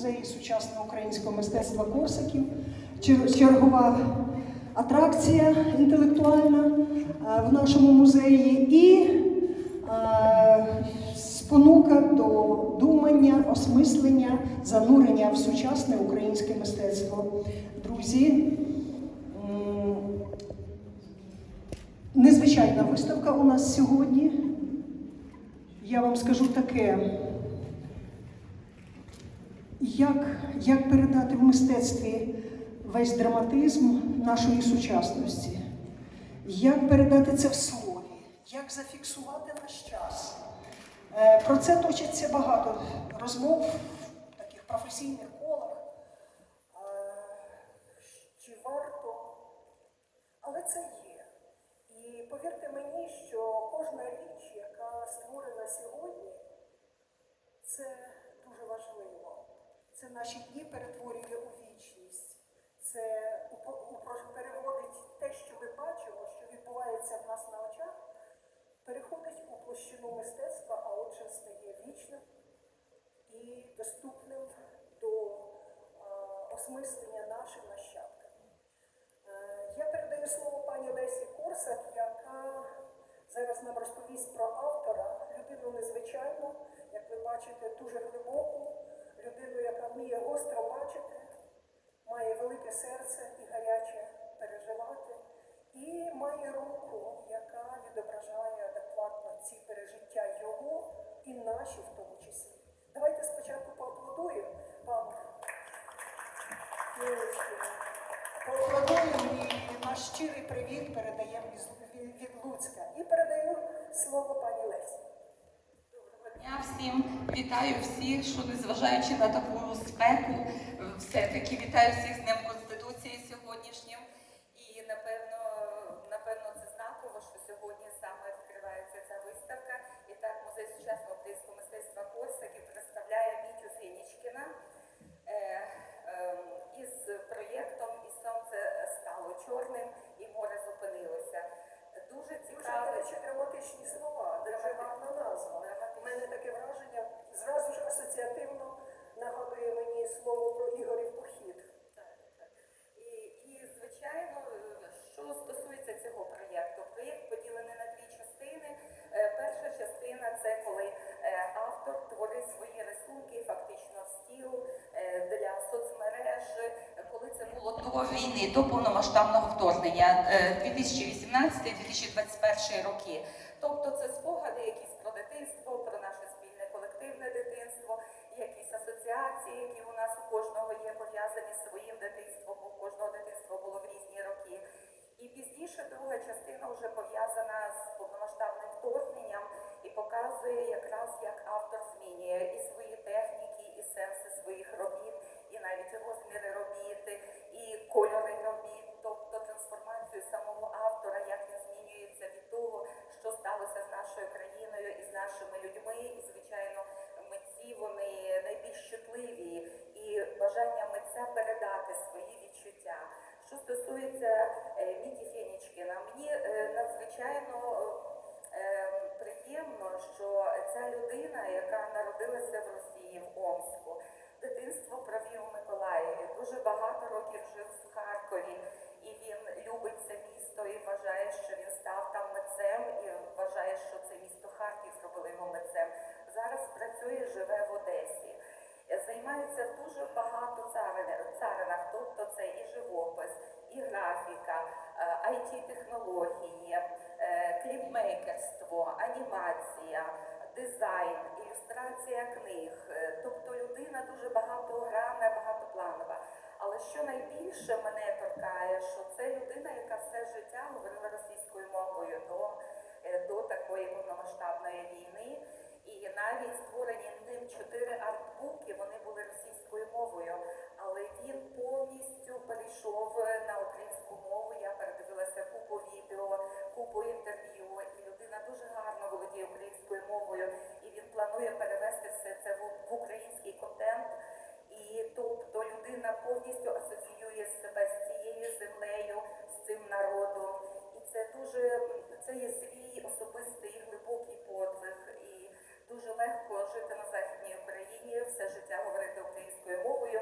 музеї сучасного українського мистецтва Корсаків. Чергова атракція інтелектуальна е, в нашому музеї і е, спонука до думання, осмислення, занурення в сучасне українське мистецтво. Друзі, незвичайна виставка у нас сьогодні. Я вам скажу таке. Як, як передати в мистецтві весь драматизм нашої сучасності? Як передати це в слові? Як зафіксувати наш час? Е, Про це точиться багато розмов в таких професійних колах. Е, Чи варто? Але це є. І повірте мені, що кожна річ, яка створена сьогодні, це дуже важливо. Це наші дні перетворює у вічність. Це переводить те, що ми бачимо, що відбувається в нас на очах, переходить у площину мистецтва, а отже стає вічним і доступним до осмислення нашим нащадкам. Е, Я передаю слово пані Лесі Корсак, яка зараз нам розповість про автора, людину незвичайну, як ви бачите, дуже глибоку, людину, яка вміє гостро бачити, має велике серце і гаряче переживати, і має руку, яка відображає адекватно ці пережиття його і наші в тому числі. Давайте спочатку поаплодуємо вам. Поаплодуємо і наш щирий привіт передаємо від, Луцька. І передаю слово пані Лесі. Дня всім. Вітаю всіх, що незважаючи на таку спеку, все-таки вітаю всіх з Днем Конституції сьогоднішнім. І напевно, напевно, це знаково, що сьогодні саме відкривається ця виставка. І так музей сучасного українського мистецтва Корсаків представляє Мітю Фенічкіна е, ем, із проєктом І сонце стало чорним, і море зупинилося. Дуже речі, драматичні слова, дуже гарна назва. У мене таке враження зразу ж асоціативно нагадує мені слово про Ігорів похід. І, і звичайно, що стосується цього проєкту, проєкт поділений на дві частини. Е, Перша частина це коли е, автор творить свої рисунки фактично в стіл е, для соцмереж, коли це було до війни, до повномасштабного вторгнення е, 2018-2021 роки. Тобто це спогади якісь про дитинство, про наше спільне колективне дитинство, якісь асоціації, які у нас у кожного є пов'язані з своїм дитинством, бо у кожного дитинство було в різні роки. І пізніше друга частина вже пов'язана з повномасштабним вторгненням і показує якраз як автор змінює і свої техніки, і сенси своїх робіт, і навіть розміри робіт, і кольори робіт, тобто трансформацію самого автора, як він змінюється від того, що сталося з нашою країною і з нашими людьми. І звичайно, митці вони найбільш чутливі і бажання митця передати свої відчуття. Що стосується е, Міті Фенічкіна, мені е, надзвичайно е, приємно, що ця людина, яка народилася в Росії, в Омську, дитинство провів у Миколаєві, дуже багато років жив в Харкові, і він любить це місто і вважає, що він став там митцем, і вважає, що це місто Харків зробило його митцем. Зараз працює, живе в Одесі. Займається дуже багато царинах, тобто це і живопис, і графіка, it технології е, кліпмейкерство, анімація, дизайн, ілюстрація книг. Е, Тобто людина дуже багатогранна, багатопланова. Але що найбільше мене торкає, що це людина, яка все життя говорила російською мовою до, е, до такої повномасштабної війни. І навіть створені ним чотири артбуки, вони були російською мовою, але він повністю перейшов на українську мову. Я передивилася купу відео, купу інтерв'ю, і людина дуже гарно володіє українською мовою, і він планує перевести все це в український контент. І тобто людина повністю асоціює себе з цією землею, з цим народом. І це дуже це є свій особистий глибокий подвиг. І дуже легко жити на західній Україні, все життя говорити українською мовою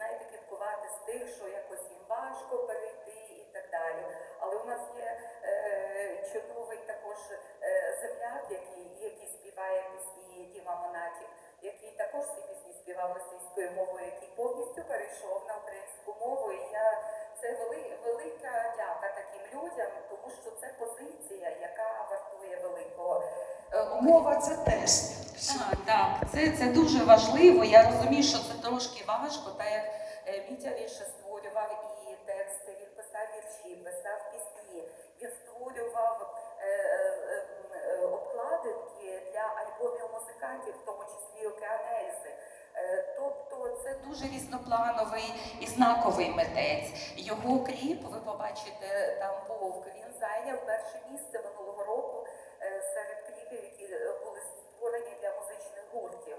знаєте, кіркувати з тих, що якось їм важко перейти і так далі. Але у нас є е, чудовий також е, земляк, який, який співає пісні Діма Монатів, який також ці пісні співав російською мовою, який повністю перейшов на українську мову. І я це вели, велика дяка таким людям, тому що це позиція, яка вартує великого. Е, Мова це тест. Так, так, це, це дуже важливо. Я розумію, що це трошки важко, так як е, Мітя більше створював і тексти, він писав вірші, писав пісні, він створював е, е, е, обкладинки для альбомів музикантів, в тому числі Океанельзи. Е, Тобто це дуже різноплановий і знаковий митець. Його кліп, ви побачите там вовк. Він зайняв перше місце минулого року е, серед кліпів, які е, були створені для музичних гуртів.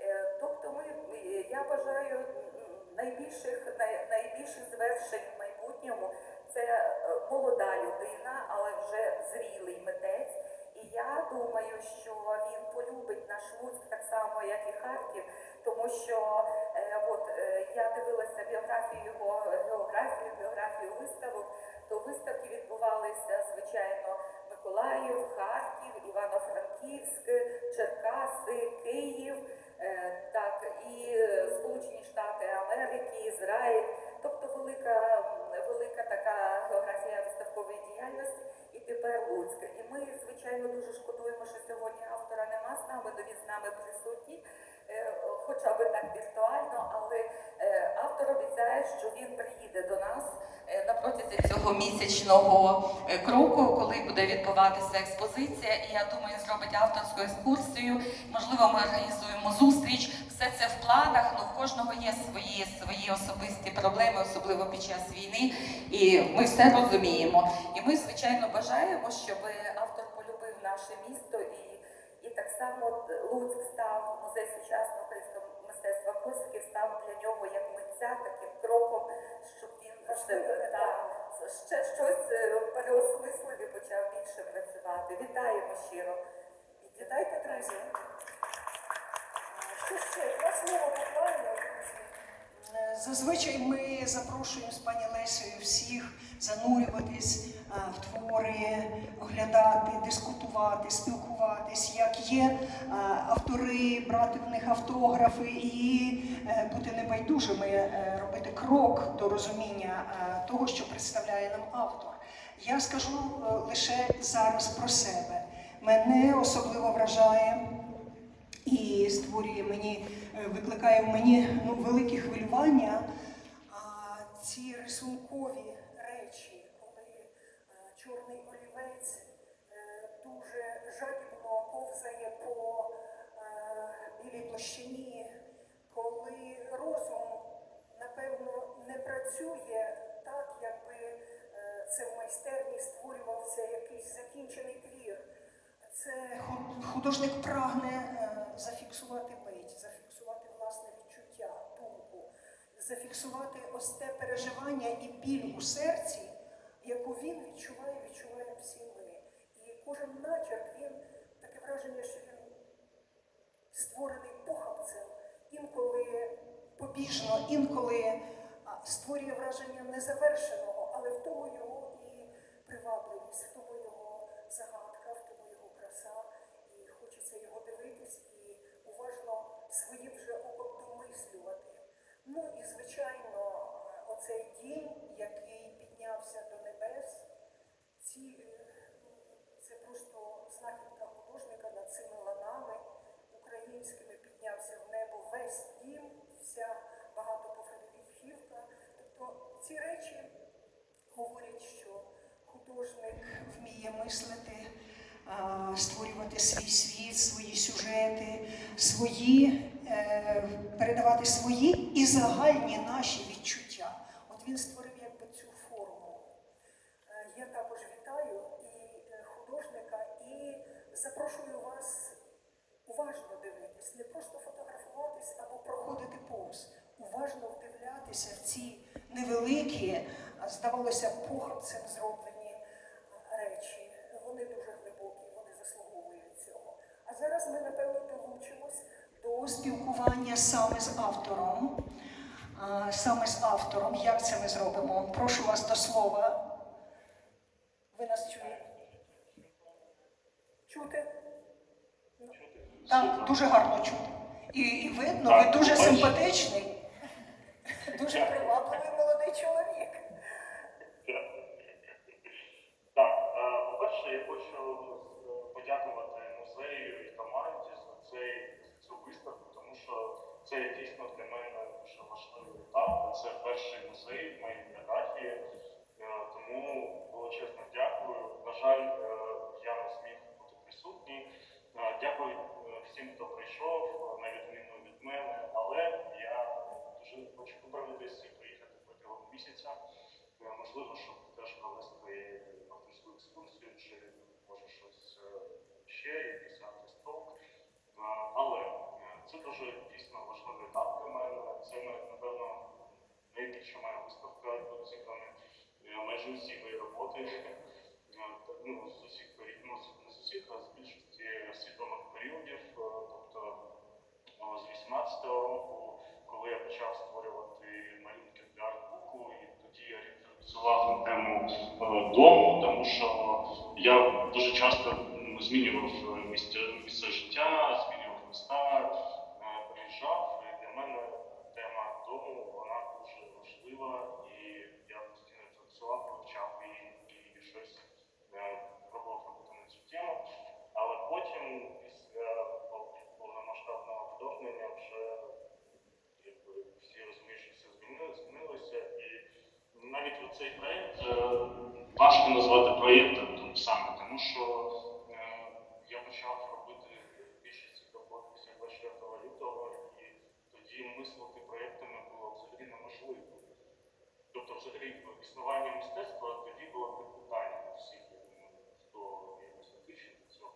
Е, Тобто, ми е, я бажаю м, найбільших най, найбільших в майбутньому. Це е, молода людина, але вже зрілий митець. І я думаю, що він полюбить наш Луцьк так само, як і Харків, тому що е, от е, я дивилася біографію його географію, біографію виставок. То виставки відбувалися звичайно Миколаїв, Харків, Івано-Франківськ, Черкаси, Київ, е, так і Сполучені Штати Америки, Ізраїль. Велика, велика така географія виставкової діяльності. І тепер Луцька. І ми, звичайно, дуже шкодуємо, що сьогодні автора нема з нами, він з нами присутній, е, хоча б так віртуально, але е, автор обіцяє, що він приїде до нас цього місячного е, кроку, коли буде відбуватися експозиція. І я думаю, зробить авторську екскурсію. Можливо, ми організуємо зустріч. Все це в планах. Ну в кожного є свої свої особисті проблеми, особливо під час війни. І ми все розуміємо. І ми, звичайно, бажаємо, щоб автор полюбив наше місто і. І так само Луцьк став музей сучасного українського мистецтва Косиків став для нього як митця таким кроком, щоб він ще, та, ще щось е, переосмислив почав більше працювати. Вітаємо щиро. Вітайте, друзі. Що ще? Два слова буквально, Зазвичай ми запрошуємо з пані Лесею всіх занурюватись е, в твори, оглядати, дискутувати, спілкуватись, як є е, автори, брати в них автографи і е, бути небайдужими, робити крок до розуміння того, що представляє нам автор. Я скажу лише зараз про себе. Мене особливо вражає і створює мені, викликає в мені ну, велике хвилювання. А ці рисункові речі, коли е, чорний олівець е, дуже жадібно ковзає по е, білій площині, коли розум, напевно, не працює так, якби е, це в майстерні створювався якийсь закінчений твір. Це художник прагне е, зафіксувати мить, зафіксувати власне відчуття, думку, зафіксувати ось те переживання і біль у серці, яку він відчуває, відчуваємо всі ми. І кожен начерк, він таке враження, що він створений похабцем, інколи побіжно, інколи створює враження незавершеного, але в тому його і привабливість, в тому його загадка, в тому його краса. І хочеться його дивитись і уважно своїм вже оком домислювати. Ну і звичайно, оцей дім, який піднявся до небес, ці, е, це просто знахідка художника над цими ланами українськими піднявся в небо весь дім, вся багатоповерхівка. Тобто ці речі говорять, що художник вміє мислити, створювати свій світ, свої сюжети, свої, передавати свої і загальні наші відчуття. От він створив якби цю форму. Е, Я також вітаю і е, художника, і запрошую вас уважно дивитись, не просто фотографуватись або проходити повз, уважно вдивлятися в ці невеликі, здавалося, похабцем зроблені речі. Вони дуже глибокі, вони заслуговують цього. А зараз ми, напевно, долучимось до спілкування саме з автором. Саме з автором. Як це ми зробимо? Прошу вас до слова. Ви нас чуєте? Чути? Так, дуже гарно чути. І, і видно, ви дуже симпатичний, дуже привабливий це дійсно для мене дуже важливий етап. Це перший музей в моїй біографії. Е, Тому величезно дякую. На жаль, е, я не зміг бути присутній. Е, Дякую всім, хто прийшов, на відміну від мене, але я дуже хочу повернутися і приїхати протягом місяця. Можливо, щоб теж провести авторську екскурсію, чи може щось е, ще, якийсь авторсток. Е, Але е, це дуже дійсно важливий етап для мене. Це, напевно, найбільша моя виставка. Тут зібрані е, майже усі мої Ну, з усіх ну, не з усіх, а з більшості свідомих періодів. Е, Тобто е, з 18-го року, коли я почав створювати малюнки для артбуку, і тоді я рефлексував тему е, дому, тому що я дуже часто змінював е, місце, місце життя, змінював міста, е, приїжджав. І для мене тема дому вона дуже важлива, і я постійно рефлексував, вивчав її і щось е, пробував робити на цю тему. Але потім, після пов- повномасштабного вторгнення, вже якби всі розуміють, що все змінилося, змінилося. І оцей проєкт е, важко назвати проєктом тому саме, тому що е, я почав робити більшість цих робот після 24 лютого, і тоді мислити проєктами було взагалі неможливо. Тобто, взагалі, існування мистецтва тоді було під питанням всіх, хто якось дотичний до цього.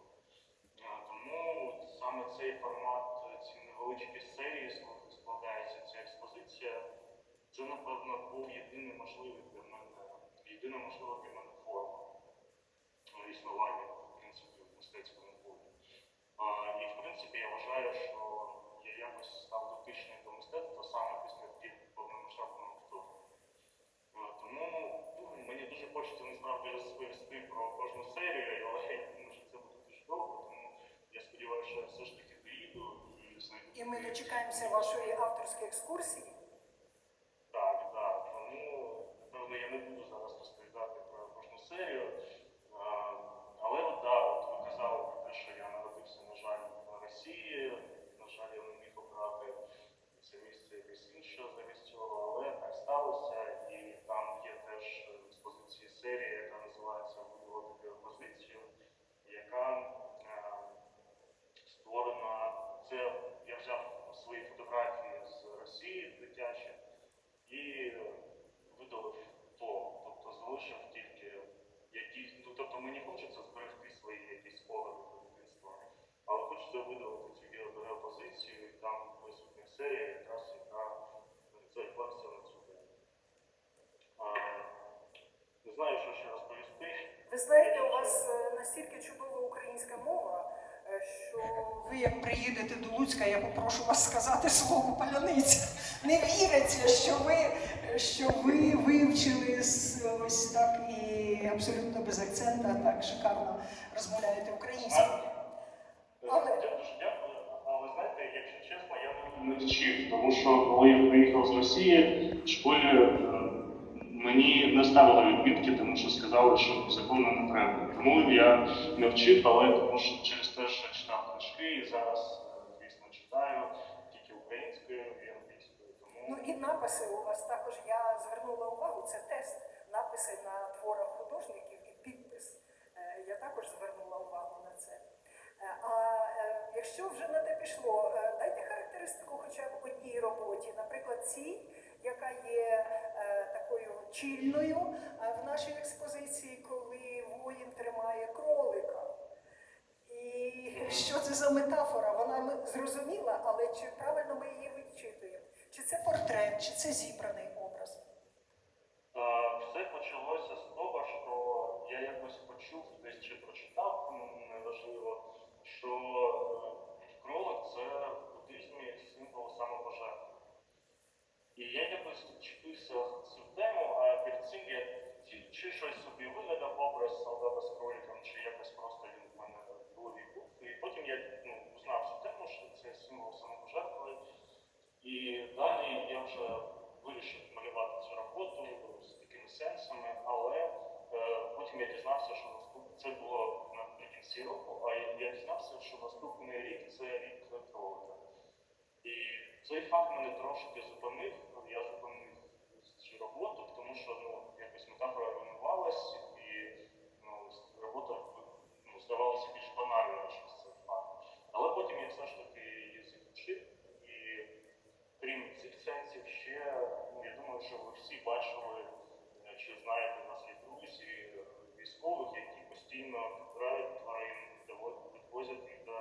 Тому саме цей формат, е, ці невеличкі серії, з яких складається ця експозиція, це, напевно, був єдиний можливий для мене, єдина можлива для мене форма е, існування, в принципі, в мистецькому полі. І, в принципі, я вважаю, що я якось став дотичний до мистецтва саме після повномасштабного вторгнення. Тому ну, мені дуже хочеться насправді розповісти про кожну серію, але я думаю, що це буде дуже довго, тому я сподіваюся, що я все ж таки приїду і знайду. І ми дочекаємося вашої авторської екскурсії. Так, так. Тому, напевно, я не буду зараз розповідати про кожну Але от, да, от ви казали про те, що я народився, на жаль, в Росії. На жаль, я не міг обрати це місце якесь інше замість цього, але так сталося. І там є теж експозиції серії, яка називається Вибудувати позицію, яка е, створена. Це я взяв свої фотографії з Росії дитячі і видалив то. Тобто залишив тільки якісь. Ну мені хочеться зберегти свої якісь спогади про дитинство, але хочеться видалити цю геопозицію, і там присутня серія, якраз яка рефлексія на цю тему. Не знаю, що ще розповісти. Ви знаєте, у вас е, настільки чудова українська мова, що ви як приїдете до Луцька, я попрошу вас сказати слово паляниця. Не віриться, що ви, що ви вивчили ось так і абсолютно без акцента, так шикарно розмовляєте українською. Але-. Але знаєте, якщо чесно, я не вчив, тому що коли я приїхав з Росії, в школі е, мені не ставили відмітки, тому що сказали, що закону не треба. Тому я не вчив, але тому що через те, книжки зараз, е, звісно, читаю тільки українською і англійською. Ну і написи у вас також я звернула увагу, це тест. Написи на творах художників і підпис. Е, Я також звернула увагу на це. Е, А якщо вже на те пішло, дайте характеристику хоча б одній роботі, наприклад, цій, яка є такою чільною в нашій експозиції, коли воїн тримає кролика. І що це за метафора? Вона зрозуміла, але чи правильно ми її вичитуємо? Чи це портрет, чи це зібраний образ? Все почалося з того, що я якось почув десь чи прочитав, неважливо, що е, кролик це в буддизмі символ самопожертви. І я якось вчепився в цю тему, а перед цим я чи щось собі вигадав образ солдата з кроликом, чи якось просто він в мене в голові був. І потім я ну, узнав цю тему, що це символ самопожертви. І далі я вже вирішив малювати цю роботу з такими сенсами, але е, потім я дізнався, що наступ... це було наприкінці року, а я дізнався, що наступний рік це рік кролика. І цей факт мене трошки зупинив. Я зупинив цю роботу, тому що ну, якось метафора руйнувалась, і ну, робота ну, здавалася більш банальною, ніж цей факт. Але потім я все ж таки її закінчив. І крім цих сенсів, ще ну, я думаю, що ви всі бачили, е, чи знаєте, у нас є друзі е, військових, які постійно збирають тварин, відвозять їх до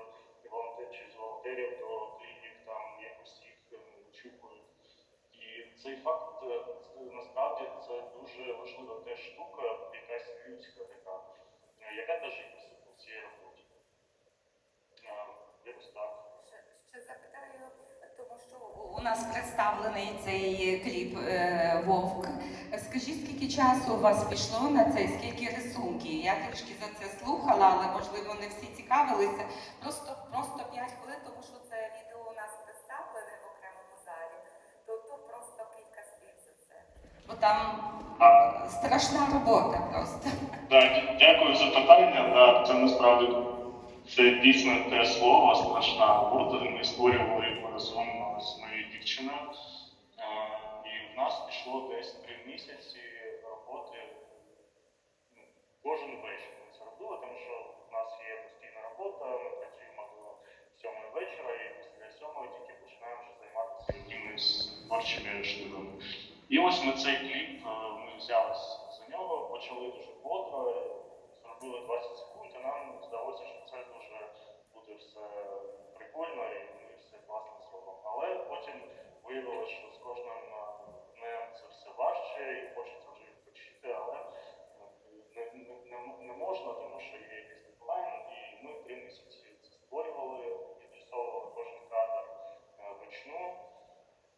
волонтерів з волонтерів до клінік, там якось їх е, чухають. І цей факт насправді це дуже важлива теж штука, якась людська така, яка теж є присутня в цій роботі. Е, Якось так. Ще, ще запитаю, тому що у нас представлений цей кліп е, Вовк. Скажіть, скільки часу у вас пішло на це, скільки рисунків? Я трішки за це слухала, але можливо не всі цікавилися. Просто просто 5 хвилин, тому що це відео у нас представлене в окремому залі. То, то просто кілька слів за це. Бо там страшна робота просто. Так, дякую за питання. Так, це насправді це дійсно те слово, страшна робота. Ми створювали пішло десь три місяці роботи. Ну, Кожен вечір ми це робили, тому що в нас є постійна робота, ми працюємо до сьомої вечора, і після сьомої тільки починаємо вже займатися якимись творчими штуками. І ось ми цей кліп, е, ми взялись за нього, почали дуже бодро, зробили 20 секунд, і нам здалося, що це дуже буде все прикольно і ми все класно зробимо. Але потім виявилося, що з кожним це все важче і хочеться вже відпочити, але ну, не, не, не, не можна, тому що є якийсь дедлайн, і ми три місяці це створювали, відрисовували кожен кадр е, вручну.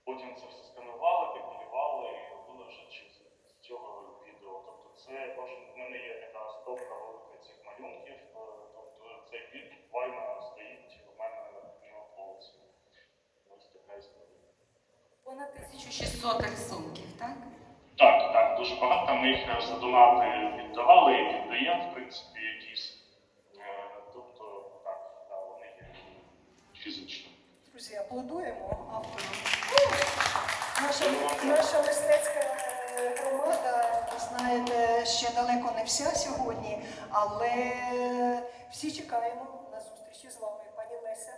Потім це все сканували, компілювали і робили вже чи з з цього відео. Тобто це кожен в мене є така стопка велика цих малюнків. е, Тобто цей кліп буквально стоїть у мене на полці. Ось така історія. Понад 1600 рисунків, так? Так, так, дуже багато. Ми їх е, за донати віддавали і віддаємо, в принципі, якісь. Е, Тобто, так, так, вони є фізично. Друзі, аплодуємо автору. Наша, наша мистецька е, громада, ви знаєте, ще далеко не вся сьогодні, але всі чекаємо на зустрічі з вами. Пані Леся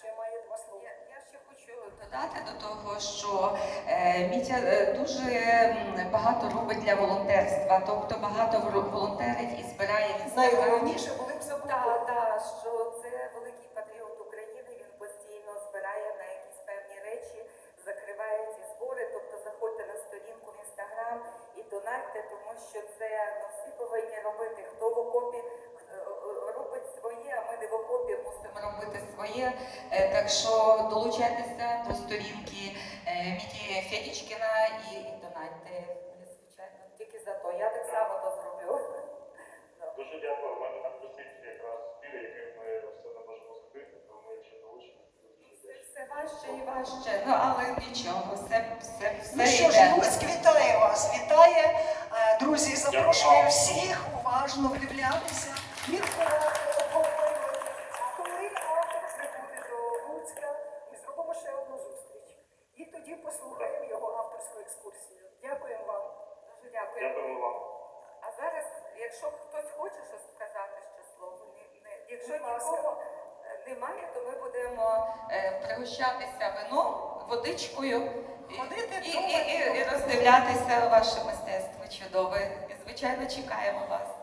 ще має два слова. Я, я ще хочу додати до того, що е, Мітя е, дуже багато робить для волонтерства, тобто багато волонтерить і збирає. Найголовніше були б забудови. Так, так, що це великий патріот України. Він постійно збирає на якісь певні речі, закриває ці збори. Тобто заходьте на сторінку в інстаграм і донатьте, тому що це ну, всі повинні робити. Хто в окопі робить своє, а ми не в окопі мусимо робити своє. Е, Так що долучайтеся до сторінки е, Міті Федічкіна і, і донатьте. Звичайно, тільки за то. Я так само то зроблю. Дуже дякую. У мене там висить якраз збір, який ми все не можемо закрити, долучимо, то дуже Все, дякую. все важче і важче, ну але нічого, все, все, все Ну що ж. Луцьк вітає вас, вітає. Е, Друзі, запрошую всіх уважно вдивлятися, міркувати, обговорювати. Коли автор прибуде до Луцька, ми зробимо ще одну зустріч. І тоді послухаємо його авторську екскурсію. Дякуємо вам. Дуже дякую. Дякуємо вам. А зараз, якщо хтось хоче щось сказати, ще слово, не, не, якщо нікого е, немає, то ми будемо е, пригощатися вином, водичкою і, Ходити, і, і, і, і роздивлятися ваше мистецтво чудове. І, звичайно, чекаємо вас.